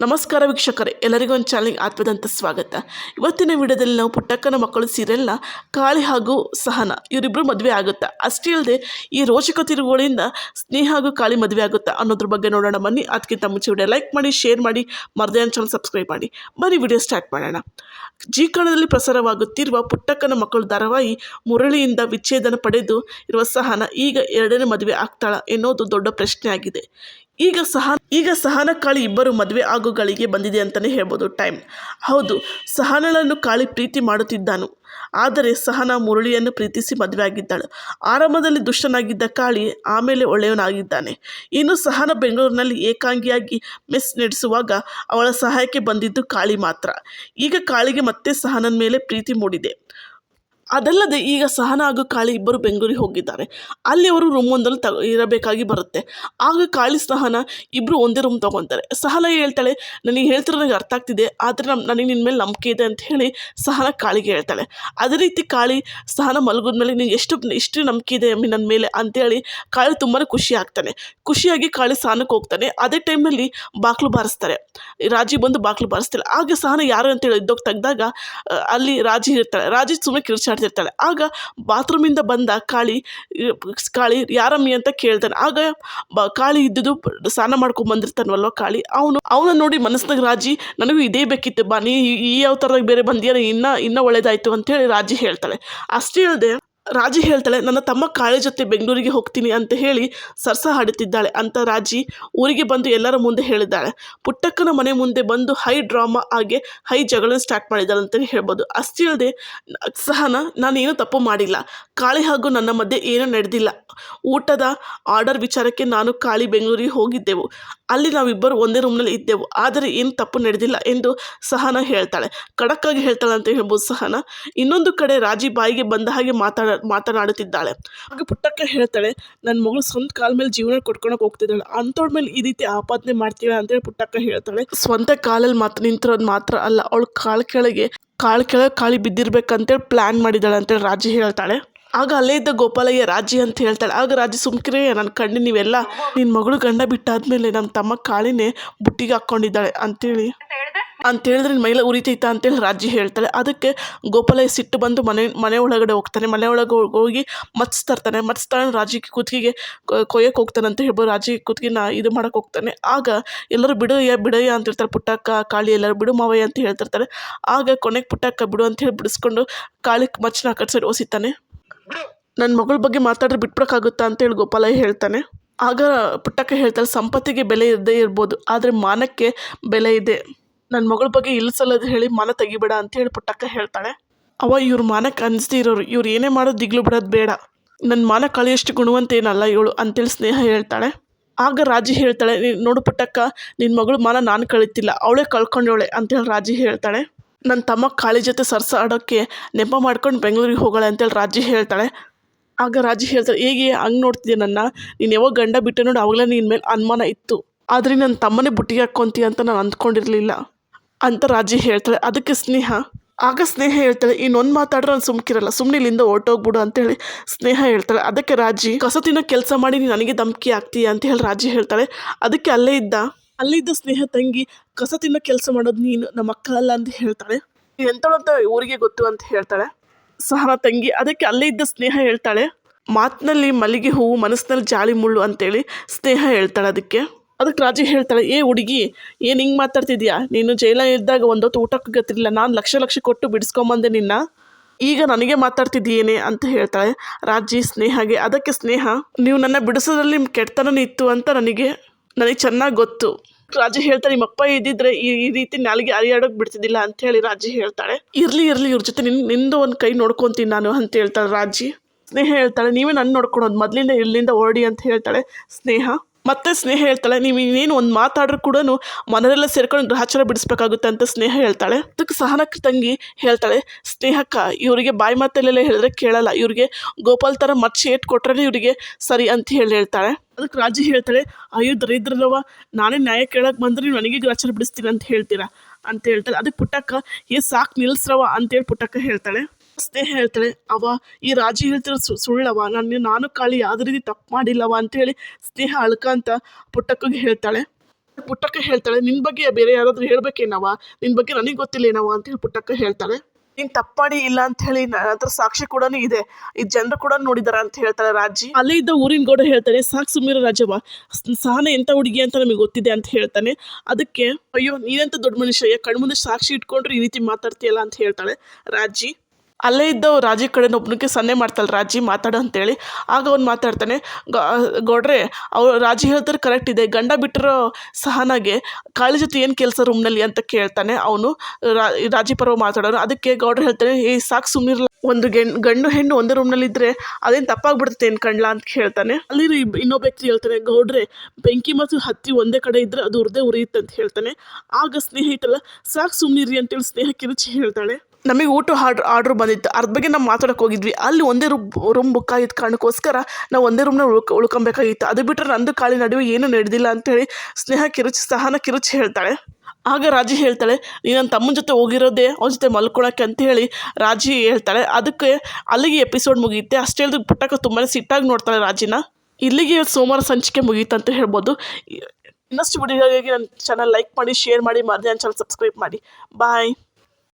ನಮಸ್ಕಾರ ವೀಕ್ಷಕರೇ, ಎಲ್ಲರಿಗೂ ಒಂದು ಚಾನಲ್ಗೆ ಆತ್ಮದಂತ ಸ್ವಾಗತ. ಇವತ್ತಿನ ವಿಡಿಯೋದಲ್ಲಿ ನಾವು ಪುಟ್ಟಕ್ಕನ ಮಕ್ಕಳು ಸೀರಿಯಲ್ನ ಕಾಳಿ ಹಾಗೂ ಸಹನ ಇವರಿಬ್ಬರು ಮದುವೆ ಆಗುತ್ತಾ? ಅಷ್ಟೇ ಅಲ್ಲದೆ ಈ ರೋಚಕ ತಿರುಗುಗಳಿಂದ ಸ್ನೇಹ ಹಾಗೂ ಕಾಳಿ ಮದುವೆ ಆಗುತ್ತಾ ಅನ್ನೋದ್ರ ಬಗ್ಗೆ ನೋಡೋಣ ಬನ್ನಿ. ಅದಕ್ಕಿಂತ ಮುಂಚೆ ವಿಡಿಯೋ ಲೈಕ್ ಮಾಡಿ ಶೇರ್ ಮಾಡಿ ಮರ್ದೇನ ಚಾನಲ್ ಸಬ್ಸ್ಕ್ರೈಬ್ ಮಾಡಿ. ಬನ್ನಿ ವಿಡಿಯೋ ಸ್ಟಾರ್ಟ್ ಮಾಡೋಣ. ಜಿ ಕನ್ನಡದಲ್ಲಿ ಪ್ರಸಾರವಾಗುತ್ತಿರುವ ಪುಟ್ಟಕ್ಕನ ಮಕ್ಕಳು ಧಾರಾವಾಹಿ ಮುರಳಿಯಿಂದ ವಿಚ್ಛೇದನ ಪಡೆದು ಇರುವ ಸಹನ ಈಗ ಎರಡನೇ ಮದುವೆ ಆಗ್ತಾಳ ಎನ್ನುವುದು ದೊಡ್ಡ ಪ್ರಶ್ನೆ ಆಗಿದೆ ಈಗ ಸಹ ಈಗ ಸಹನ ಕಾಳಿ ಇಬ್ಬರು ಮದುವೆ ಆಗೋ ಗಳಿಗೆ ಬಂದಿದೆ ಅಂತಲೇ ಹೇಳ್ಬೋದು ಟೈಮ್. ಹೌದು, ಸಹನಳನ್ನು ಕಾಳಿ ಪ್ರೀತಿ ಮಾಡುತ್ತಿದ್ದಾನು. ಆದರೆ ಸಹನ ಮುರಳಿಯನ್ನು ಪ್ರೀತಿಸಿ ಮದುವೆ ಆಗಿದ್ದಾಳು. ಆರಂಭದಲ್ಲಿ ದುಷ್ಟನಾಗಿದ್ದ ಕಾಳಿ ಆಮೇಲೆ ಒಳ್ಳೆಯವನಾಗಿದ್ದಾನೆ. ಇನ್ನು ಸಹನ ಬೆಂಗಳೂರಿನಲ್ಲಿ ಏಕಾಂಗಿಯಾಗಿ ಮೆಸ್ ನಡೆಸುವಾಗ ಅವಳ ಸಹಾಯಕ್ಕೆ ಬಂದಿದ್ದು ಕಾಳಿ ಮಾತ್ರ. ಈಗ ಕಾಳಿಗೆ ಮತ್ತೆ ಸಹನನ ಮೇಲೆ ಪ್ರೀತಿ ಮೂಡಿದೆ. ಅದಲ್ಲದೆ ಈಗ ಸಹನ ಹಾಗೂ ಕಾಳಿ ಇಬ್ಬರು ಬೆಂಗಳೂರಿಗೆ ಹೋಗಿದ್ದಾರೆ. ಅಲ್ಲಿ ಅವರು ರೂಮ್ ಒಂದಲ್ಲಿ ತ, ಇರಬೇಕಾಗಿ ಬರುತ್ತೆ. ಆಗ ಕಾಳಿ, ಸಹನ ಇಬ್ಬರು ಒಂದೇ ರೂಮ್ ತೊಗೊತಾರೆ. ಸಹನ ಹೇಳ್ತಾಳೆ, ನನಗೆ ಹೇಳ್ತಿರೋ ನನಗೆ ಅರ್ಥ ಆಗ್ತಿದೆ, ಆದರೆ ನಮ್ಮ ನನಗೆ ನಿನ್ನ ಮೇಲೆ ನಂಬಿಕೆ ಇದೆ ಅಂತ ಹೇಳಿ ಸಹನ ಕಾಳಿಗೆ ಹೇಳ್ತಾಳೆ. ಅದೇ ರೀತಿ ಕಾಳಿ, ಸಹನ ಮಲಗಿದ ಮೇಲೆ ನಿನಗೆ ಎಷ್ಟು ಎಷ್ಟು ನಂಬಿಕೆ ಇದೆ ನನ್ನ ಮೇಲೆ ಅಂತೇಳಿ ಕಾಳಿ ತುಂಬಾ ಖುಷಿ ಆಗ್ತಾನೆ. ಖುಷಿಯಾಗಿ ಕಾಳಿ ಸಹನಕ್ಕೆ ಹೋಗ್ತಾನೆ. ಅದೇ ಟೈಮಲ್ಲಿ ಬಾಗಿಲು ಬಾರಿಸ್ತಾರೆ. ರಾಜಿ ಬಂದು ಬಾಗಿಲು ಬಾರಿಸ್ತಾರೆ ಆಗ ಸಹನ ಯಾರು ಅಂತೇಳಿ ಇದ್ದೋಗಿ ತೆಗ್ದಾಗ ಅಲ್ಲಿ ರಾಜಿ ಇರ್ತಾಳೆ. ರಾಜಿ ಸುಮ್ಮನೆ ಕಿರ್ಚಾಡ್ತಿರ್ತಾಳೆ ಆಗ ಬಾತ್ರೂಮಿಂದ ಬಂದ ಕಾಳಿ ಕಾಳಿ ಯಾರಮ್ಮಿ ಅಂತ ಕೇಳ್ತಾನೆ. ಆಗ ಕಾಳಿ ಇದ್ದುದು ಸ್ನಾನ ಮಾಡ್ಕೊಂಡು ಬಂದಿರ್ತಾನಲ್ವ ಕಾಳಿ? ಅವನು, ಅವನ ನೋಡಿ ಮನಸ್ಸಿನಾಗ ರಾಜಿ, ನನಗೂ ಇದೇ ಬೇಕಿತ್ತು ಬಾ, ನೀ ಈ- ಥರದಾಗ ಬೇರೆ ಬಂದಿಯಾರ ಇನ್ನೂ ಇನ್ನೂ ಒಳ್ಳೇದಾಯಿತು ಅಂತೇಳಿ ರಾಜಿ ಹೇಳ್ತಾಳೆ. ಅಷ್ಟೇ ಅಲ್ಲದೆ ರಾಜಿ ಹೇಳ್ತಾಳೆ, ನನ್ನ ತಮ್ಮ ಕಾಳಿ ಜೊತೆ ಬೆಂಗಳೂರಿಗೆ ಹೋಗ್ತೀನಿ ಅಂತ ಹೇಳಿ ಸರ್ಸ ಹಾಡುತ್ತಿದ್ದಾಳೆ. ಅಂತ ರಾಜಿ ಊರಿಗೆ ಬಂದು ಎಲ್ಲರ ಮುಂದೆ ಹೇಳಿದ್ದಾಳೆ. ಪುಟ್ಟಕ್ಕನ ಮನೆ ಮುಂದೆ ಬಂದು ಹೈ ಡ್ರಾಮಾ ಹಾಗೆ ಹೈ ಜಗಳ ಸ್ಟಾರ್ಟ್ ಮಾಡಿದ್ದಾಳೆ ಅಂತ ಹೇಳ್ಬೋದು. ಅಷ್ಟಿಲ್ಲದೆ ಸಹನ ನಾನೇನು ತಪ್ಪು ಮಾಡಿಲ್ಲ. ಕಾಳಿ ಹಾಗೂ ನನ್ನ ಮಧ್ಯೆ ಏನೂ ನಡೆದಿಲ್ಲ. ಊಟದ ಆರ್ಡರ್ ವಿಚಾರಕ್ಕೆ ನಾನು ಕಾಳಿ ಬೆಂಗಳೂರಿಗೆ ಹೋಗಿದ್ದೆವು. ಅಲ್ಲಿ ನಾವಿಬ್ಬರು ಒಂದೇ ರೂಮ್ನಲ್ಲಿ ಇದ್ದೆವು. ಆದರೆ ಏನು ತಪ್ಪು ನಡೆದಿಲ್ಲ ಎಂದು ಸಹನ ಹೇಳ್ತಾಳೆ. ಖಡಕ್ಕಾಗಿ ಹೇಳ್ತಾಳೆ ಅಂತ ಹೇಳ್ಬೋದು ಸಹನ ಇನ್ನೊಂದು ಕಡೆ ರಾಜಿ ಬಾಯಿಗೆ ಬಂದ ಹಾಗೆ ಮಾತಾಡ ಮಾತನಾಡುತ್ತಿದ್ದಾಳೆ. ಹಾಗೆ ಪುಟ್ಟಕ್ಕ ಹೇಳ್ತಾಳೆ ನನ್ನ ಮಗಳು ಸ್ವಂತ ಕಾಲ ಮೇಲೆ ಜೀವನ ಕೊಟ್ಕೊಳಕ್ಕೆ ಹೋಗ್ತಿದ್ದಾಳೆ. ಅಂಥವ್ರ ಮೇಲೆ ಈ ರೀತಿ ಆಪಾದನೆ ಮಾಡ್ತೀವಿ ಅಂತೇಳಿ ಪುಟ್ಟಕ್ಕ ಹೇಳ್ತಾಳೆ. ಸ್ವಂತ ಕಾಲಲ್ಲಿ ಮಾತ್ರ ನಿಂತಿರೋದು ಮಾತ್ರ ಅಲ್ಲ, ಅವಳು ಕಾಳು ಕೆಳಗೆ ಕಾಳು ಕೆಳಗೆ ಕಾಳಿ ಬಿದ್ದಿರ್ಬೇಕಂತೇಳಿ ಪ್ಲ್ಯಾನ್ ಮಾಡಿದ್ದಾಳೆ ಅಂತೇಳಿ ರಾಜಿ ಹೇಳ್ತಾಳೆ. ಆಗ ಅಲ್ಲೇ ಇದ್ದ ಗೋಪಾಲಯ್ಯ ರಾಜಿ ಅಂತ ಹೇಳ್ತಾಳೆ. ಆಗ ರಾಜಿ ಸುಮ್ಕಿರೇ ನನ್ನ ಕಣ್ಣು ನೀವೆಲ್ಲ ನಿನ್ನ ಮಗಳು ಗಂಡ ಬಿಟ್ಟಾದ್ಮೇಲೆ ನಮ್ಮ ತಮ್ಮ ಕಾಳಿನೇ ಬುಟ್ಟಿಗೆ ಹಾಕ್ಕೊಂಡಿದ್ದಾಳೆ ಅಂತೇಳಿ. ಅಂತ ಹೇಳಿದ್ರೆ ನಿನ್ನ ಮೈಲ ಉರಿತೈತ ಅಂತೇಳಿ ರಾಜಿ ಹೇಳ್ತಾಳೆ. ಅದಕ್ಕೆ ಗೋಪಾಲಯ್ಯ ಸಿಟ್ಟು ಬಂದು ಮನೆ ಮನೆ ಒಳಗಡೆ ಹೋಗ್ತಾನೆ. ಮನೆ ಒಳಗೆ ಹೋಗಿ ಮತ್ಸ್ ತರ್ತಾನೆ. ಮತ್ಸ್ತಾನೆ ರಾಜಿ ಕುತ್ತಿಗೆಗೆ ಕೊಯ್ಯಕ್ಕೆ ಹೋಗ್ತಾನೆ ಅಂತ ಹೇಳ್ಬೋದು. ರಾಜಿ ನಾ ಇದು ಮಾಡಕ್ಕೆ ಹೋಗ್ತಾನೆ. ಆಗ ಎಲ್ಲರೂ ಬಿಡಯ್ಯ ಬಿಡಯ್ಯ ಅಂತ ಹೇಳ್ತಾರೆ. ಪುಟ್ಟಕ್ಕ, ಕಾಳಿ ಎಲ್ಲರೂ ಬಿಡು ಮಾವಯ್ಯ ಅಂತ ಹೇಳ್ತಿರ್ತಾರೆ. ಆಗ ಕೊನೆಗೆ ಪುಟ್ಟಕ್ಕ ಬಿಡು ಅಂತ ಹೇಳಿ ಬಿಡಿಸ್ಕೊಂಡು ಕಾಳಿಗೆ ಮಚ್ಚನ ಆ ಓಸಿತಾನೆ ನನ್ನ ಮಗಳ ಬಗ್ಗೆ ಮಾತಾಡಿದ್ರೆ ಬಿಟ್ಬಿಡೋಕ್ಕಾಗುತ್ತಾ ಅಂತೇಳಿ ಗೋಪಾಲಯ್ಯ ಹೇಳ್ತಾನೆ. ಆಗ ಪುಟ್ಟಕ್ಕ ಹೇಳ್ತಾರೆ ಸಂಪತ್ತಿಗೆ ಬೆಲೆ ಇರದೇ ಇರ್ಬೋದು, ಆದರೆ ಮಾನಕ್ಕೆ ಬೆಲೆ ಇದೆ. ನನ್ನ ಮಗಳ ಬಗ್ಗೆ ಇಲ್ಸಲ್ಲದು ಹೇಳಿ ಮನ ತೆಗಿಬೇಡ ಅಂತೇಳಿ ಪುಟ್ಟಕ್ಕ ಹೇಳ್ತಾಳೆ. ಅವ ಇವ್ರ ಮಾನಕ್ಕೆ ಅನಿಸ್ದೇ ಇರೋರು, ಇವ್ರು ಏನೇ ಮಾಡೋದು ದಿಗ್ಲು ಬಿಡೋದು ಬೇಡ. ನನ್ನ ಮಾನ ಕಳೆಯಷ್ಟು ಗುಣವಂತ ಏನಲ್ಲ ಇವಳು ಅಂತೇಳಿ ಸ್ನೇಹ ಹೇಳ್ತಾಳೆ. ಆಗ ರಾಜಿ ಹೇಳ್ತಾಳೆ, "ನೀ- ನೋಡು ಪುಟ್ಟಕ್ಕ ನಿನ್ನ ಮಗಳು ಮಾನ ನಾನು ಕಳೀತಿಲ್ಲ, ಅವಳೇ ಕಳ್ಕೊಂಡವಳೆ ಅಂತೇಳಿ ರಾಜಿ ಹೇಳ್ತಾಳೆ. ನನ್ನ ತಮ್ಮ ಕಾಳಿ ಜೊತೆ ಸರ್ಸ ಆಡೋಕ್ಕೆ ನೆಪ ಮಾಡ್ಕೊಂಡು ಬೆಂಗಳೂರಿಗೆ ಹೋಗೋಳೆ ಅಂತೇಳಿ ರಾಜಿ ಹೇಳ್ತಾಳೆ. ಆಗ ರಾಜಿ ಹೇಳ್ತಾಳೆ, ಹೇಗೆ ಹಂಗೆ ನೋಡ್ತಿದ್ದೆ ನನ್ನ? ನೀನು ಯಾವಾಗ ಗಂಡ ಬಿಟ್ಟೆ ನೋಡು, ಅವಾಗಲೇ ನಿನ್ನ ಮೇಲೆ ಅನುಮಾನ ಇತ್ತು. ಆದರೆ ನನ್ನ ತಮ್ಮನೇ ಬುಟ್ಟಿಗೆ ಹಾಕ್ಕೊಂತೀಯ ಅಂತ ನಾನು ಅಂದ್ಕೊಂಡಿರಲಿಲ್ಲ. ಅಂತ ರಾಜಿ ಹೇಳ್ತಾಳೆ. ಅದಕ್ಕೆ ಸ್ನೇಹ. ಆಗ ಸ್ನೇಹ ಹೇಳ್ತಾಳೆ ಇನ್ನೊಂದು ಮಾತಾಡ್ರೆ ನಾನು ಸುಮ್ಕಿರಲ್ಲ ಸುಮ್ಮನೆ ಇಲ್ಲಿಂದ ಹೊರ್ಟೋಗ್ಬಿಡು ಅಂತೇಳಿ ಸ್ನೇಹ ಹೇಳ್ತಾಳೆ. ಅದಕ್ಕೆ ರಾಜಿ, ಕಸತಿನ ಕೆಲಸ ಮಾಡಿ ನೀನು ನನಗೆ ಧಮಕಿ ಆಗ್ತೀಯ ಅಂತ ಹೇಳಿ ರಾಜಿ ಹೇಳ್ತಾಳೆ. ಅದಕ್ಕೆ ಅಲ್ಲೇ ಇದ್ದ, ಅಲ್ಲಿದ್ದ ಸ್ನೇಹ ತಂಗಿ ಕಸ ತಿನ್ನೋ ಕೆಲಸ ಮಾಡೋದು ನೀನು ನಮ್ಮ ಮಕ್ಕಳಲ್ಲ ಅಂತ ಹೇಳ್ತಾಳೆ. ಎಂತಳಂತ ಊರಿಗೆ ಗೊತ್ತು ಅಂತ ಹೇಳ್ತಾಳೆ ಸಹನ ತಂಗಿ. ಅದಕ್ಕೆ ಅಲ್ಲೇ ಇದ್ದ ಸ್ನೇಹ ಹೇಳ್ತಾಳೆ, ಮಾತಿನಲ್ಲಿ ಮಲ್ಲಿಗೆ ಹೂವು ಮನಸ್ಸಿನಲ್ಲಿ ಜಾಳಿ ಮುಳ್ಳು ಅಂತೇಳಿ ಸ್ನೇಹ ಹೇಳ್ತಾಳೆ ಅದಕ್ಕೆ. ಅದಕ್ಕೆ ರಾಜಿ ಹೇಳ್ತಾಳೆ, ಏ ಹುಡುಗಿ, ಏನು ಹಿಂಗೆ ಮಾತಾಡ್ತಿದ್ಯಾ? ನೀನು ಜೈಲ ಇದ್ದಾಗ ಒಂದೊತ್ತು ಊಟಕ್ಕೆ ಗೊತ್ತಿರಲಿಲ್ಲ, ನಾನು ಲಕ್ಷ ಲಕ್ಷ ಕೊಟ್ಟು ಬಿಡಿಸ್ಕೊಂಬಂದೆ ನಿನ್ನ. ಈಗ ನನಗೆ ಮಾತಾಡ್ತಿದ್ದೀಯೇನೆ? ಅಂತ ಹೇಳ್ತಾಳೆ. ರಾಜಿ ಸ್ನೇಹಗೆ, ಅದಕ್ಕೆ ಸ್ನೇಹ, ನೀವು ನನ್ನ ಬಿಡಿಸೋದ್ರಲ್ಲಿ ಕೆಟ್ಟತನ ಇತ್ತು ಅಂತ ನನಗೆ ನನಗೆ ಚೆನ್ನಾಗಿ ಗೊತ್ತು. ರಾಜಿ ಹೇಳ್ತಾಳೆ ನಿಮ್ಮಪ್ಪ ಇದ್ದಿದ್ರೆ ಈ ಈ ರೀತಿ ನಾಲಿಗೆ ಅರಿಯಾಡೋಕೆ ಬಿಡ್ತಿದ್ದಿಲ್ಲ ಅಂತ ಹೇಳಿ ರಾಜಿ ಹೇಳ್ತಾಳೆ. ಇರಲಿ ಇರಲಿ ಇವ್ರ ಜೊತೆ ನಿನ್ನ ನಿಂದು ಒಂದು ಕೈ ನೋಡ್ಕೊತೀನಿ ನಾನು ಅಂತ ಹೇಳ್ತಾಳೆ ರಾಜಿ. ಸ್ನೇಹ ಹೇಳ್ತಾಳೆ, ನೀವೇ ನನ್ನ ನೋಡ್ಕೊಳೋದು, ಮೊದಲಿಂದ ಇಲ್ಲಿಂದ ಓಡಿ ಅಂತ ಹೇಳ್ತಾಳೆ ಸ್ನೇಹ. ಮತ್ತೆ ಸ್ನೇಹ ಹೇಳ್ತಾಳೆ, ನೀವು ಇನ್ನೇನು ಒಂದು ಮಾತಾಡ್ರೂ ಕೂಡ ಮನರೆಲ್ಲ ಸೇರ್ಕೊಂಡು ಗ್ರಹಚಾರ ಬಿಡಿಸ್ಬೇಕಾಗುತ್ತೆ ಅಂತ ಸ್ನೇಹ ಹೇಳ್ತಾಳೆ. ಅದಕ್ಕೆ ಸಹನಕ್ಕೆ ತಂಗಿ ಹೇಳ್ತಾಳೆ, ಸ್ನೇಹಕ್ಕ, ಇವರಿಗೆ ಬಾಯಿ ಮಾತಲ್ಲೆಲ್ಲ ಹೇಳಿದ್ರೆ ಕೇಳಲ್ಲ. ಇವರಿಗೆ ಗೋಪಾಲ್ ಥರ ಮಚ್ಚಿ ಏಟ್ ಕೊಟ್ರೆ ಇವರಿಗೆ ಸರಿ ಅಂತ ಹೇಳಿ ಹೇಳ್ತಾಳೆ. ಅದಕ್ಕೆ ರಾಜಿ ಹೇಳ್ತಾಳೆ, ಅಯ್ಯೋ ದರಿದ್ರಲ್ಲವ ನಾನೇ ನ್ಯಾಯ ಕೇಳಕ್ಕೆ ಬಂದ್ರೆ ನೀವು ನನಗೆ ಗ್ರಹಚಾರ ಬಿಡಿಸ್ತೀನಿ ಅಂತ ಹೇಳ್ತೀರಾ? ಅಂತ ಹೇಳ್ತಾಳೆ. ಅದಕ್ಕೆ ಪುಟ್ಟಕ್ಕ, ಏ, ಸಾಕು ನಿಲ್ಸ್ರವ ಅಂತೇಳಿ ಪುಟ್ಟಕ್ಕ ಹೇಳ್ತಾಳೆ. ಸ್ನೇಹ ಹೇಳ್ತಾಳೆ ಅವ ಈ ರಾಜಿ ಹೇಳ್ತಿರೋ ಸು ಸುಳ್ಳವ ನಾನು ನಾನು ಕಾಳಿ ಯಾವುದೇ ರೀತಿ ತಪ್ಪು ಮಾಡಿಲ್ಲವ ಅಂತೇಳಿ ಸ್ನೇಹ ಅಳ್ಕಂತ ಪುಟ್ಟಕ್ಕಗೆ ಹೇಳ್ತಾಳೆ. ಪುಟ್ಟಕ್ಕ ಹೇಳ್ತಾಳೆ, ನಿನ್ ಬಗ್ಗೆ ಬೇರೆ ಯಾರಾದರೂ ಹೇಳ್ಬೇಕೇನವ ನಿನ್ ಬಗ್ಗೆ ನನಗೆ ಗೊತ್ತಿಲ್ಲೇನವ ಅಂತ ಹೇಳಿ ಪುಟ್ಟಕ್ಕ ಹೇಳ್ತಾಳೆ. ನೀನು ತಪ್ಪಾಡಿ ಇಲ್ಲ ಅಂತ ಹೇಳಿ ನನ್ನ ಸಾಕ್ಷಿ ಕೂಡ ಇದೆ. ಈ ಜನರು ಕೂಡ ನೋಡಿದಾರ ಅಂತ ಹೇಳ್ತಾಳೆ ರಾಜಿ. ಅಲ್ಲಿ ಇದ್ದ ಊರಿನ ಗೌಡ ಹೇಳ್ತಾನೆ, ಸಾಕು ಸುಮೀರ ರಾಜವ ಸಹನ ಎಂಥ ಹುಡುಗಿ ಅಂತ ನಮಗೆ ಗೊತ್ತಿದೆ ಅಂತ ಹೇಳ್ತಾನೆ. ಅದಕ್ಕೆ, ಅಯ್ಯೋ, ನೀನಂತ ದೊಡ್ಡ ಮನುಷ್ಯ ಕಣ್ಮುಂದೆ ಸಾಕ್ಷಿ ಇಟ್ಕೊಂಡ್ರೆ ಈ ರೀತಿ ಮಾತಾಡ್ತೀಯಲ್ಲ? ಅಂತ ಹೇಳ್ತಾಳೆ ರಾಜಿ. ಅಲ್ಲೇ ಇದ್ದ ರಾಜಿ ಕಡೆ ಒಬ್ಬನಿಗೆ ಸನ್ನೆ ಮಾಡ್ತಾಳೆ, ರಾಜಿ ಮಾತಾಡು ಅಂತೇಳಿ. ಆಗ ಅವ್ನು ಮಾತಾಡ್ತಾನೆ ಗೌಡ್ರೆ, ಅವ್ರು ರಾಜಿ ಹೇಳ್ತಾರೆ ಕರೆಕ್ಟ್ ಇದೆ. ಗಂಡ ಬಿಟ್ಟಿರೋ ಸಹನಾಗೆ ಕಾಳಿ ಜೊತೆ ಏನು ಕೆಲಸ ರೂಮ್ನಲ್ಲಿ ಅಂತ ಕೇಳ್ತಾನೆ ಅವನು. ರಾಜಿ ಪರ್ವ ಮಾತಾಡೋನು ಅದಕ್ಕೆ ಗೌಡ್ರು ಹೇಳ್ತಾನೆ ಏ, ಸಾಕು ಸುಮ್ಮನಿರಲ್ಲ ಒಂದು ಗೆಣ್, ಗಂಡು ಹೆಣ್ಣು ಒಂದೇ ರೂಮ್ನಲ್ಲಿ ಇದ್ದರೆ ಅದೇನು ತಪ್ಪಾಗ್ಬಿಡುತ್ತೆ ಏನು ಕಣ್ಲ? ಅಂತ ಹೇಳ್ತಾನೆ ಅಲ್ಲಿ ಇನ್ನೊಬ್ಬ ವ್ಯಕ್ತಿ ಹೇಳ್ತಾನೆ, ಗೌಡ್ರೆ, ಬೆಂಕಿ ಮತ್ತು ಹತ್ತಿ ಒಂದೇ ಕಡೆ ಇದ್ದರೆ ಅದು ಉರ್ದೇ ಉರಿಯುತ್ತೆ ಅಂತ ಹೇಳ್ತಾನೆ. ಆಗ ಸ್ನೇಹಿತಲ್ಲ, ಸಾಕು ಸುಮ್ಮನಿರಿ ಅಂತೇಳಿ ಸ್ನೇಹ ಕಿರುಚಿ ಹೇಳ್ತಾಳೆ. ನಮಗೆ ಊಟ ಆರ್ಡ್ರ್ ಆರ್ಡ್ರ್ ಬಂದಿತ್ತು. ಅದ್ರ ಬಗ್ಗೆ ನಾವು ಮಾತಾಡೋಕೆ ಹೋಗಿದ್ವಿ. ಅಲ್ಲಿ ಒಂದೇ ರೂಮ್ ರೂಮ್ ಬುಕ್ ಆಗಿದ್ದ ಕಾರಣಕ್ಕೋಸ್ಕರ ನಾವು ಒಂದೇ ರೂಮ್ನ ಉಳ್ಕ, ಉಳ್ಕೊಬೇಕಾಗಿತ್ತು. ಅದು ಬಿಟ್ಟರೆ ನಂದು ಕಾಳಿ ನಡುವೆ ಏನೂ ನಡೆದಿಲ್ಲ ಅಂತೇಳಿ ಸ್ನೇಹ ಕಿರುಚ್, ಸಹನ ಕಿರುಚ್ ಹೇಳ್ತಾಳೆ. ಆಗ ರಾಜಿ ಹೇಳ್ತಾಳೆ, ನೀನು ನನ್ನ ತಮ್ಮನ ಜೊತೆ ಹೋಗಿರೋದೇ ಅವನ ಜೊತೆ ಮಲ್ಕೊಳಕ್ಕೆ ಅಂತ ಹೇಳಿ ರಾಜಿ ಹೇಳ್ತಾಳೆ. ಅದಕ್ಕೆ ಅಲ್ಲಿಗೆ ಎಪಿಸೋಡ್ ಮುಗಿಯುತ್ತೆ. ಅಷ್ಟೇ ಹೇಳಿದ್ರೆ ಪುಟ್ಟಕ್ಕ ತುಂಬಾ ಸಿಟ್ಟಾಗಿ ನೋಡ್ತಾಳೆ ರಾಜಿನ. ಇಲ್ಲಿಗೆ ಸೋಮವಾರ ಸಂಚಿಕೆ ಮುಗಿಯುತ್ತೆ ಅಂತ ಹೇಳ್ಬೋದು. ಇನ್ನಷ್ಟು ವಿಡಿಯೋಗಾಗಿ ನನ್ನ ಚಾನಲ್ ಲೈಕ್ ಮಾಡಿ ಶೇರ್ ಮಾಡಿ ಮತ್ತೆ ನನ್ನ ಚಾನಲ್ ಸಬ್ಸ್ಕ್ರೈಬ್ ಮಾಡಿ. ಬಾಯ್